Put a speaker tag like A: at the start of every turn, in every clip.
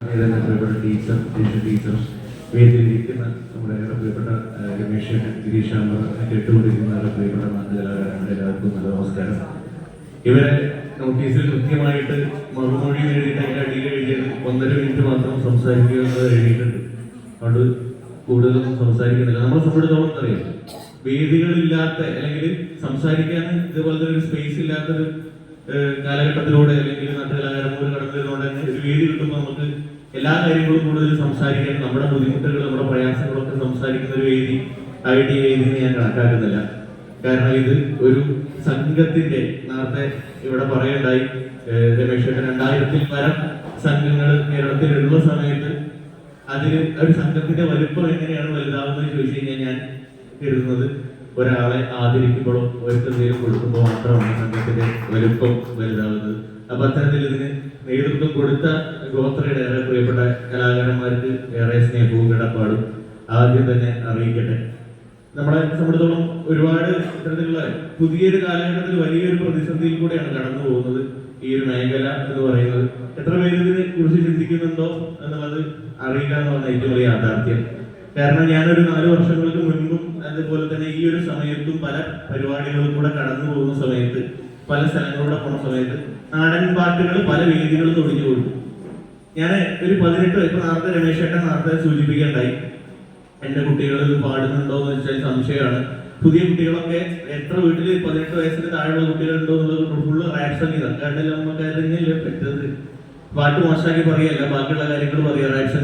A: Teacher teacher teacher വേദിയിലിരിക്കുന്ന നമ്മുടെ ഏറെ പ്രിയപ്പെട്ട രമേശൻ രമേശ് ഗിരീഷ് കേട്ടുകൊണ്ടിരിക്കുന്ന പ്രിയപ്പെട്ട നാട്ടുകലാകാരങ്ങളുടെ എല്ലാവർക്കും നല്ല നമസ്കാരം. ഇവരെ നോട്ടീസിൽ കൃത്യമായിട്ട് മറുമൊഴി എഴുതിയിട്ട് അതിന്റെ അടിയിൽ എഴുതിയത് ഒന്നര മിനിറ്റ് മാത്രം സംസാരിക്കുക എന്നത് എഴുതിയിട്ടുണ്ട്. അതുകൊണ്ട് കൂടുതലൊന്നും സംസാരിക്കുന്നില്ല. നമ്മളെ സംബന്ധിച്ചോളം അറിയാം. വേദികളില്ലാത്ത അല്ലെങ്കിൽ സംസാരിക്കാൻ ഇതുപോലത്തെ ഒരു സ്പേസ് ഇല്ലാത്തൊരു കാലഘട്ടത്തിലൂടെ അല്ലെങ്കിൽ നാട്ടുകലാകാരന്മാർ കടന്നു വരുന്നതുകൊണ്ട് തന്നെ ഒരു വേദി കിട്ടുമ്പോൾ നമുക്ക് എല്ലാ കാര്യങ്ങളും കൂടുതൽ സംസാരിക്കാൻ നമ്മുടെ ബുദ്ധിമുട്ടുകൾ നമ്മുടെ പ്രയാസങ്ങളൊക്കെ സംസാരിക്കുന്ന ഒരു വേദി ആയിട്ട് ഈ വേദി ഞാൻ കണക്കാക്കുന്നില്ല. കാരണം ഇത് ഒരു സംഘത്തിന്റെ നേരത്തെ ഇവിടെ പറയണ്ടായി രമേശ് രണ്ടായിരത്തിൽ പരം സംഘങ്ങൾ കേരളത്തിലുള്ള സമയത്ത് അതിന് ഒരു സംഘത്തിന്റെ വലുപ്പം എങ്ങനെയാണ് വലുതാവുന്നത് ചോദിച്ചു കഴിഞ്ഞാൽ ഞാൻ കരുതുന്നത്. ഒരാളെ ആദരിക്കുമ്പോഴോ ഒരുത്തെന്തെങ്കിലും കൊടുക്കുമ്പോൾ മാത്രമാണ് സംഘത്തിന്റെ വലുപ്പം വലുതാവുന്നത് അപ്പൊ അത്തരത്തിൽ ഇതിന് നേതൃത്വം കൊടുത്ത ഗോത്രയുടെ ഏറെ പ്രിയപ്പെട്ട കലാകാരന്മാർക്ക് ഏറെ സ്നേഹവും കിടപ്പാടും ആദ്യം തന്നെ അറിയിക്കട്ടെ. നമ്മളെ സംബന്ധിച്ചോളം ഒരുപാട് ഇത്തരത്തിലുള്ള പുതിയൊരു കാലഘട്ടത്തിൽ വലിയൊരു പ്രതിസന്ധിയിൽ കൂടെയാണ് കടന്നു പോകുന്നത്. ഈ ഒരു മേഖല എന്ന് പറയുന്നത് എത്ര പേര് ഇതിനെ കുറിച്ച് ചിന്തിക്കുന്നുണ്ടോ എന്നുള്ളത് അറിയില്ല എന്നുള്ള ഏറ്റവും വലിയ യാഥാർത്ഥ്യം. കാരണം ഞാനൊരു നാല് വർഷങ്ങൾ ഈ ഒരു സമയത്തും പല പരിപാടികളും കൂടെ കടന്നു പോകുന്ന സമയത്ത് പല സ്ഥലങ്ങളിലൂടെ പോണ സമയത്ത് നാടൻ പാട്ടുകൾ പല വേദികളും ഒഴിഞ്ഞു കൊടുത്തു ഞാൻ ഒരു പതിനെട്ട് ഇപ്പൊ നേരത്തെ രമേശ് ഏട്ടൻ നേരത്തെ സൂചിപ്പിക്കേണ്ടായി എന്റെ കുട്ടികൾ പാടുന്നുണ്ടോ എന്ന് വെച്ചാൽ സംശയമാണ്. പുതിയ കുട്ടികളൊക്കെ എത്ര വീട്ടിൽ പതിനെട്ട് വയസ്സിന് താഴെയുള്ള കുട്ടികളുണ്ടോ എന്നുള്ളത് ഫുള്ള് റാപ്പ് സംഗീതം കണ്ടല്ലോ നമുക്ക് അറിഞ്ഞല്ലേ പറ്റത്. പാട്ട് മോശമാക്കി പറയല്ല ബാക്കിയുള്ള കാര്യങ്ങൾ പറയാം റൈറ്റ്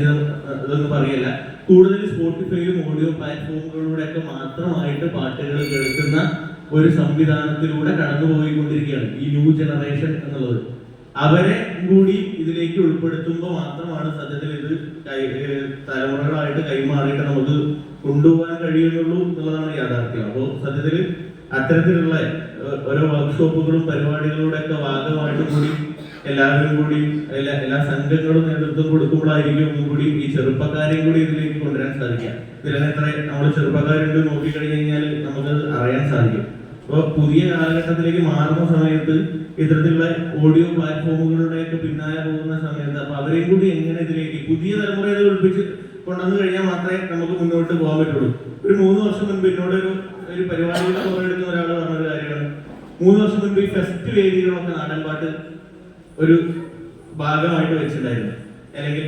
A: ഇതൊന്നും പറയല്ല കൂടുതൽ സ്പോട്ടിഫൈയിലും ഓഡിയോ പ്ലാറ്റ്ഫോമുകളിലൂടെ ഒക്കെ മാത്രമായിട്ട് പാട്ടുകൾ കേൾക്കുന്ന ഒരു സംവിധാനത്തിലൂടെ കടന്നു പോയിക്കൊണ്ടിരിക്കുകയാണ് ഈ ന്യൂ ജനറേഷൻ എന്നുള്ളത്. അവരെ കൂടി ഇതിലേക്ക് ഉൾപ്പെടുത്തുമ്പോൾ മാത്രമാണ് സത്യത്തിൽ ഇത് തലമുറകളായിട്ട് കൈമാറിയിട്ട് നമുക്ക് കൊണ്ടുപോകാൻ കഴിയുന്നുള്ളൂ എന്നുള്ളതാണ് യാഥാർത്ഥ്യം. അപ്പോൾ സത്യത്തിൽ അത്തരത്തിലുള്ള ഓരോ വർക്ക്ഷോപ്പുകളും പരിപാടികളുടെ ഒക്കെ ഭാഗമായിട്ട് കൂടി എല്ലാവരും കൂടി എല്ലാ എല്ലാ സംഘങ്ങളും നേതൃത്വം കൊടുക്കുമ്പോഴായിരിക്കും ഒന്നും കൂടി ഈ ചെറുപ്പക്കാരെയും കൂടി ഇതിലേക്ക് കൊണ്ടുവരാൻ സാധിക്കുക. ഇതിലെന്നെ എത്ര നമ്മൾ ചെറുപ്പക്കാരുണ്ട് നോക്കിക്കഴിഞ്ഞു കഴിഞ്ഞാൽ നമുക്കത് അറിയാൻ സാധിക്കും. അപ്പോൾ പുതിയ കാലഘട്ടത്തിലേക്ക് മാറുന്ന സമയത്ത് ഇത്തരത്തിലുള്ള ഓഡിയോ പ്ലാറ്റ്ഫോമുകളുടെയൊക്കെ പിന്നാലെ പോകുന്ന സമയത്ത് അപ്പൊ അവരെയും കൂടി എങ്ങനെ ഇതിലേക്ക് പുതിയ തലമുറയെ ഒളിപ്പിച്ച് കൊണ്ടുവന്നു കഴിഞ്ഞാൽ മാത്രമേ നമുക്ക് മുന്നോട്ട് പോകാൻ പറ്റുള്ളൂ. ഒരു മൂന്ന് വർഷം മുൻപ് എന്നോട് ഒരു ഒരു പരിപാടിയിൽ പങ്കെടുക്കുന്ന ഒരാൾ പറഞ്ഞൊരു കാര്യമാണ്. മൂന്ന് വർഷം മുൻപ് ഈ ഫെസ്റ്റ് വേദികളൊക്കെ നാടൻ പാട്ട് ഒരു ഭാഗമായിട്ട് വെച്ചിട്ടുണ്ടായിരുന്നു. അല്ലെങ്കിൽ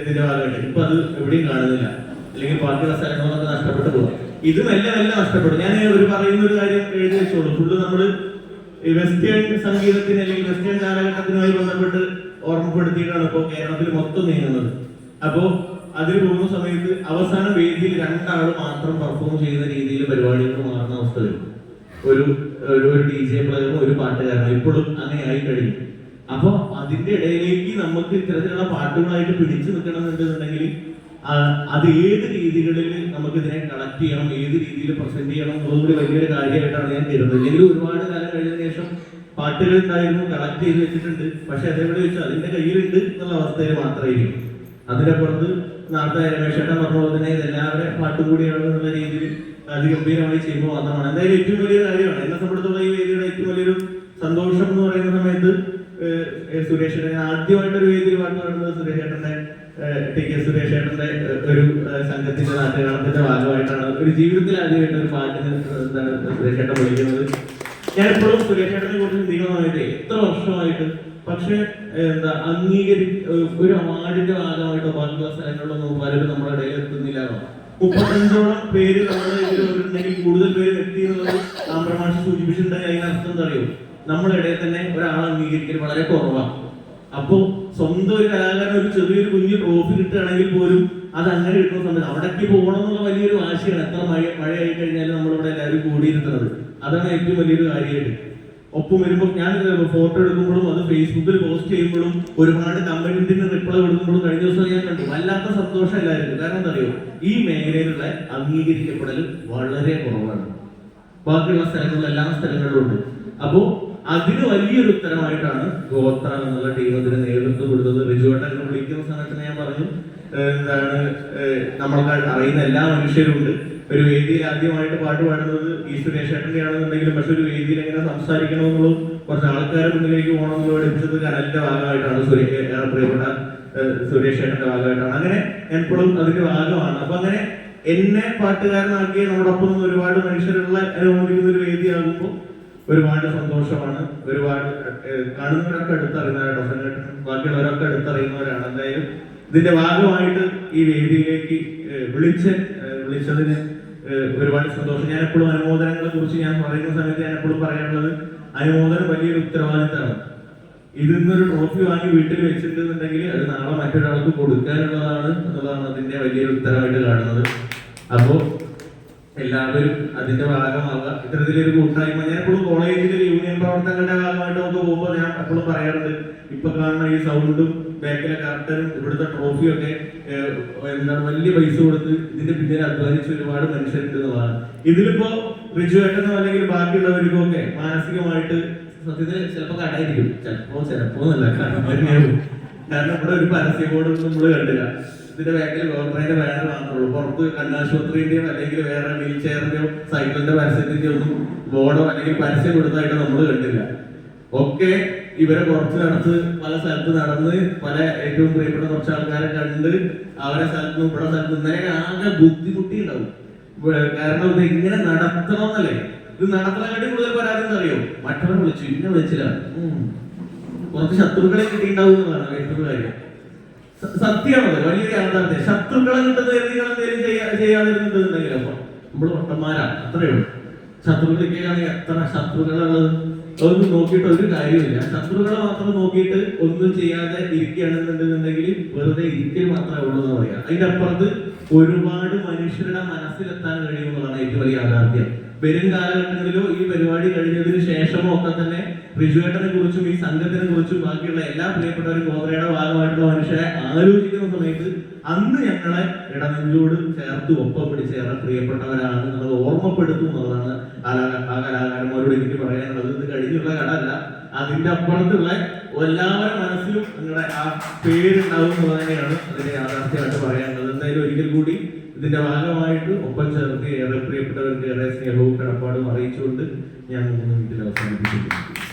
A: ഇതിന്റെ ഭാഗമായിട്ട്. ഇപ്പൊ അത് എവിടെയും കാണുന്നില്ല. അല്ലെങ്കിൽ ബാക്കിയുള്ള സ്ഥലങ്ങളൊക്കെ നഷ്ടപ്പെട്ടു പോകും ഇത് മെല്ലെ മെല്ലെ നഷ്ടപ്പെടും ഞാൻ ഒരു പറയുന്ന ഒരു കാര്യം എഴുതി വെച്ചോളൂ. ഫുള്ള് നമ്മൾ ഈ വെസ്റ്റേൺ സംഗീതത്തിന് അല്ലെങ്കിൽ വെസ്റ്റേൺ കാലഘട്ടത്തിനുമായി ബന്ധപ്പെട്ട് ഓർമ്മപ്പെടുത്തിയിട്ടാണ് ഇപ്പോൾ കേരളത്തിൽ മൊത്തം നീങ്ങുന്നത്. അപ്പോ അതിന് പോകുന്ന സമയത്ത് അവസാന വേദിയിൽ രണ്ടാൾ മാത്രം പെർഫോം ചെയ്യുന്ന രീതിയിൽ പരിപാടികൾ മാറുന്ന അവസ്ഥ വരും. ഒരു ഒരു ഡി ജെ പ്ലെയറും ഒരു പാട്ടുകാരനും ഇപ്പോഴും അങ്ങനെ ആയി കഴിഞ്ഞു. അപ്പൊ അതിന്റെ ഇടയിലേക്ക് നമുക്ക് ഇത്തരത്തിലുള്ള പാട്ടുകളായിട്ട് പിടിച്ചു നിൽക്കണം എന്നുണ്ടെന്നുണ്ടെങ്കിൽ അത് ഏത് രീതികളിൽ നമുക്ക് ഇതിനെ കളക്ട് ചെയ്യണം ഏത് രീതിയിൽ പ്രസന്റ് ചെയ്യണം എന്നുള്ളത് വലിയൊരു കാര്യമായിട്ടാണ് ഞാൻ കരുതുന്നത്. ഇല്ലെങ്കിൽ ഒരുപാട് കാലം കഴിഞ്ഞതിന് ശേഷം പാട്ടുകൾ ഉണ്ടായിരുന്നു കളക്ട് ചെയ്ത് വെച്ചിട്ടുണ്ട്. പക്ഷെ അതെവിടെ വെച്ചാൽ അതിന്റെ കയ്യിലുണ്ട് എന്നുള്ള അവസ്ഥയിൽ മാത്രമായിരിക്കും. അതിന്റെ പുറത്ത് നേരത്തെ രമേശേട്ടൻ പറഞ്ഞ പോലെ തന്നെ ഇതെല്ലാവരുടെ പാട്ടും കൂടിയാണ് എന്നുള്ള രീതിയിൽ അതിഗംഭീരമായി ചെയ്യുമ്പോൾ മാത്രമാണ് എന്തായാലും ഏറ്റവും വലിയൊരു കാര്യമാണ്. എന്നെ സംബന്ധിച്ചുള്ള ഈ വേദിയുടെ ഏറ്റവും വലിയൊരു സന്തോഷം എന്ന് പറയുന്ന സമയത്ത് ഏഹ്, ഏഹ് സുരേഷിനെ ആദ്യമായിട്ട് ഒരു വേദിയിൽ പാട്ട് പാടുന്നത് സുരേഷേട്ടന്റെ ടി കെ സുരേഷേട്ടന്റെ ഒരു സംഘത്തിന്റെ നാട്ടുകാണത്തിന്റെ ഭാഗമായിട്ടാണ് ഒരു ജീവിതത്തിൽ ആദ്യമായിട്ട് ഒരു പാട്ടിന് സുരേഷേട്ടൻ വിളിക്കുന്നത്. ഞാൻ എപ്പോഴും സുരേഷേട്ടനെ കുറിച്ച് നീളമായിട്ട് എത്ര വർഷമായിട്ട്? പക്ഷേ എന്താ അംഗീകരി ഒരു അവാർഡിന്റെ ഭാഗമായിട്ടോ ബാക്കിയുള്ള സ്ഥലങ്ങളിലൊന്നും പലരും നമ്മുടെ ഇടയിൽ എത്തുന്നില്ല. മുപ്പത്തഞ്ചോളം പേര് നമ്മുടെ ഇതിൽ ഉണ്ടെങ്കിൽ കൂടുതൽ പേര് എത്തി എന്നുള്ളത് ആമ്പ്രമാഷ് സൂചിപ്പിച്ചിട്ടുണ്ടെങ്കിൽ അതിന് അർത്ഥം എന്താ അറിയോ? നമ്മുടെ ഇടയിൽ തന്നെ ഒരാൾ അംഗീകരിക്കൽ വളരെ കുറവാണ്. അപ്പോൾ സ്വന്തം ഒരു കലാകാരൻ ഒരു ചെറിയൊരു കുഞ്ഞു ട്രോഫി കിട്ടുകയാണെങ്കിൽ പോലും അത് അങ്ങനെ കിട്ടുന്ന സമയത്ത് അവിടേക്ക് പോകണം എന്നുള്ള വലിയൊരു വാശിയാണ് എത്ര മഴ മഴയായി കഴിഞ്ഞാലും നമ്മളിവിടെ എല്ലാവരും കൂടിയിരുത്തുന്നത്. അതാണ് ഏറ്റവും വലിയൊരു കാര്യമായിട്ട്. ഒപ്പം വരുമ്പോൾ ഞാൻ ഫോട്ടോ എടുക്കുമ്പോഴും അത് ഫേസ്ബുക്കിൽ പോസ്റ്റ് ചെയ്യുമ്പോഴും ഒരുപാട് കമന്റിന് റിപ്ലൈ കൊടുക്കുമ്പോഴും കഴിഞ്ഞ ദിവസം ഞാൻ കണ്ടു. വല്ലാത്ത സന്തോഷം എല്ലാവരും കാരണം എന്താ അറിയോ? ഈ മേഖലയിലുള്ള അംഗീകരിക്കപ്പെടൽ വളരെ കുറവാണ്. ബാക്കിയുള്ള സ്ഥലങ്ങളിൽ എല്ലാ സ്ഥലങ്ങളിലും ഉണ്ട്. അപ്പോ അതിന് വലിയൊരു ഉത്തരമായിട്ടാണ് ഗോത്ര എന്നുള്ള ടീം അതിന് നേതൃത്വം കൊടുത്തത്. റിജുവേട്ടൻ വിളിക്കുന്ന സമയത്ത് ഞാൻ പറഞ്ഞു എന്താണ് നമ്മൾക്ക് അറിയുന്ന എല്ലാ മനുഷ്യരും ഉണ്ട്. ഒരു വേദിയിൽ ആദ്യമായിട്ട് പാട്ട് പാടുന്നത് ഈ സുരേഷ് ഏട്ടന്റെ ആണെന്നുണ്ടെങ്കിലും പക്ഷെ ഒരു വേദിയിൽ എങ്ങനെ സംസാരിക്കണമെന്നുള്ളതും കുറച്ച് ആൾക്കാരെ മുന്നിലേക്ക് പോകണമെന്നുള്ള പഠിപ്പിച്ചത് കനലിന്റെ ഭാഗമായിട്ടാണ് സുരേഷ് പ്രിയപ്പെട്ട സുരേഷ് ഏട്ടന്റെ ഭാഗമായിട്ടാണ്. അങ്ങനെ എപ്പോഴും അതിന്റെ ഭാഗമാണ്. അപ്പൊ അങ്ങനെ എന്നെ പാട്ടുകാരനാക്കിയ നമ്മുടെ ഒപ്പം ഒരുപാട് മനുഷ്യരുള്ള അനുഭവിക്കുന്ന ഒരു വേദിയാകുമ്പോൾ ഒരുപാട് സന്തോഷമാണ്. ഒരുപാട് കാണുന്നവരൊക്കെ അടുത്തറിയുന്നവരാണ് ഡോക്ടർ ബാക്കിയുള്ളവരൊക്കെ അടുത്തറിയുന്നവരാണ്. എന്തായാലും ഇതിന്റെ ഭാഗമായിട്ട് ഈ വേദിയിലേക്ക് വിളിച്ച് വിളിച്ചതിന് ഒരുപാട് സന്തോഷം. ഞാൻ എപ്പോഴും അനുമോദനങ്ങളെ കുറിച്ച് ഞാൻ പറയുന്ന സമയത്ത് ഞാൻ എപ്പോഴും പറയാനുള്ളത് അനുമോദനം വലിയൊരു ഉത്തരവാദിത്തമാണ്. ഇതിൽ നിന്നൊരു ട്രോഫി വാങ്ങി വീട്ടിൽ വെച്ചിട്ടുണ്ടെങ്കിൽ അത് നാളെ മറ്റൊരാൾക്ക് കൊടുക്കാനുള്ളതാണ് എന്നുള്ളതാണ് അതിന്റെ വലിയൊരു ഉത്തരവായിട്ട് കാണുന്നത്. അപ്പോ എല്ലാവരും അതിന്റെ ഭാഗമാവുക. ഇത്തരത്തിലൊരു കൂട്ടായ്മ ഞാൻ എപ്പോഴും കോളേജിലെ യൂണിയൻ പ്രവർത്തനങ്ങളുടെ ഭാഗമായിട്ട് നമുക്ക് പോകുമ്പോൾ ഞാൻ എപ്പോഴും പറയാറുണ്ട് ഇപ്പൊ കാണുന്ന ഈ സൗണ്ടും ബാക്കിലെ കർട്ടനും ഇവിടുത്തെ ട്രോഫിയും ഒക്കെ എന്താണ് വലിയ പൈസ കൊടുത്ത് ഇതിന്റെ പിന്നിൽ അധ്വാനിച്ച ഒരുപാട് മനുഷ്യരുണ്ട് എന്നുള്ളതാണ്. ഇതിലിപ്പോ റിജുവേട്ടനോ അല്ലെങ്കിൽ ബാക്കിയുള്ളവർക്കും ഒക്കെ മാനസികമായിട്ട് സത്യത്തിൽ ചിലപ്പോ കടായിരിക്കും ചിലപ്പോ ചിലപ്പോ എന്നല്ല കാരണം ഇവിടെ ഒരു പരസ്യ ബോർഡ് നമ്മൾ കണ്ടില്ല. ഇതിന്റെ ബാക്കിൽ ഗവൺമെന്റിന്റെ ബാനർ മാത്രമുള്ളൂ പുറത്ത് കണ്ണാശുപത്രിന്റെയോ അല്ലെങ്കിൽ വേറെ വീൽ ചെയറിന്റെയോ സൈക്കിളിന്റെ പരസ്യത്തിന്റെയോ ഒന്നും ബോർഡോ അല്ലെങ്കിൽ പരസ്യം കൊടുത്തതായിട്ട് നമ്മൾ കണ്ടില്ല. ഒക്കെ ഇവരെ കുറച്ച് നടത്ത് പല സ്ഥലത്ത് നടന്ന് പല ഏറ്റവും പ്രിയപ്പെട്ട കുറച്ച് ആൾക്കാരെ കണ്ട് അവരെ സ്ഥലത്ത് നിന്ന് ഇവിടെ സ്ഥലത്ത് ഇന്നലെ ആകെ ബുദ്ധിമുട്ടി ഉണ്ടാവും കാരണം ഇത് ഇങ്ങനെ നടത്തണമെന്നല്ലേ ഇത് നടത്തണക്കാട്ടി കൂടുതൽ പരാതി അറിയോ മറ്റവരെ വിളിച്ചു ഇന്നെ വിളിച്ചില്ല. കുറച്ച് ശത്രുക്കളെ കിട്ടിയിട്ടുണ്ടാവും എന്നുള്ളതാണ് ഏറ്റവും കാര്യം. സ- വലിയ യാഥാർത്ഥ്യം ശത്രുക്കളെ കിട്ടുന്ന നിങ്ങൾ എന്തെങ്കിലും ചെയ്യാതിരുന്നുണ്ടെങ്കിൽ അപ്പൊ നമ്മൾ പൊട്ടന്മാരാ അത്രയേ ഉള്ളൂ. ശത്രുക്കളൊക്കെയാണെങ്കിൽ എത്ര ശത്രുക്കളുള്ളത്? അതൊന്നും നോക്കിയിട്ട് ഒരു കാര്യമില്ല ശത്രുക്കളെ മാത്രം നോക്കിയിട്ട് ഒന്നും ചെയ്യാതെ ഇരിക്കുകയാണെന്നുണ്ടെന്നുണ്ടെങ്കിൽ വെറുതെ ഇരിക്കൽ മാത്രമേ ഉള്ളൂ എന്ന് പറയാം. അതിന്റെ അപ്പുറത്ത് ഒരുപാട് മനുഷ്യരുടെ മനസ്സിലെത്താൻ കഴിയുമെന്നുള്ളതാണ് ഏറ്റവും വലിയ യാഥാർത്ഥ്യം. വരും കാലഘട്ടങ്ങളിലോ ഈ പരിപാടി കഴിഞ്ഞതിന് ശേഷമോ ഒക്കെ തന്നെ റിജുവേട്ടനെ കുറിച്ചും ഈ സംഘത്തിനെ കുറിച്ചും ബാക്കിയുള്ള എല്ലാ പ്രിയപ്പെട്ടവരും ഗോത്രയുടെ ഭാഗമായിട്ടുള്ള മനുഷ്യരെ ആലോചിക്കുന്ന സമയത്ത് അന്ന് ഞങ്ങളെ ഇടനെഞ്ചോട് ചേർത്ത് ഒപ്പം പിടിച്ച് ഏറെ പ്രിയപ്പെട്ടവരാണ് എന്നുള്ളത് ഓർമ്മപ്പെടുത്തും എന്നുള്ളതാണ് ആ കലാകാരന്മാരോട് എനിക്ക് പറയാനുള്ളത് ഇത് കഴിഞ്ഞുള്ള കട അല്ല അതിന്റെ അപ്പുറത്തുള്ള എല്ലാവരുടെ മനസ്സിലും നിങ്ങളുടെ ആ പേരുണ്ടാവും എന്നുള്ളത് തന്നെയാണ് അതിന്റെ യാഥാർത്ഥ്യമായിട്ട് പറയാനുള്ളത്. എന്തായാലും ഒരിക്കൽ കൂടി ഇതിന്റെ ഭാഗമായിട്ട് ഒപ്പം ചേർത്ത് ഏറെ പ്രിയപ്പെട്ടവർക്ക് ഏറെ സ്നേഹവും കടപ്പാടും അറിയിച്ചുകൊണ്ട് ഞാൻ മൂന്ന് വീട്ടിൽ അവസാനിപ്പിച്ചിട്ടുണ്ട്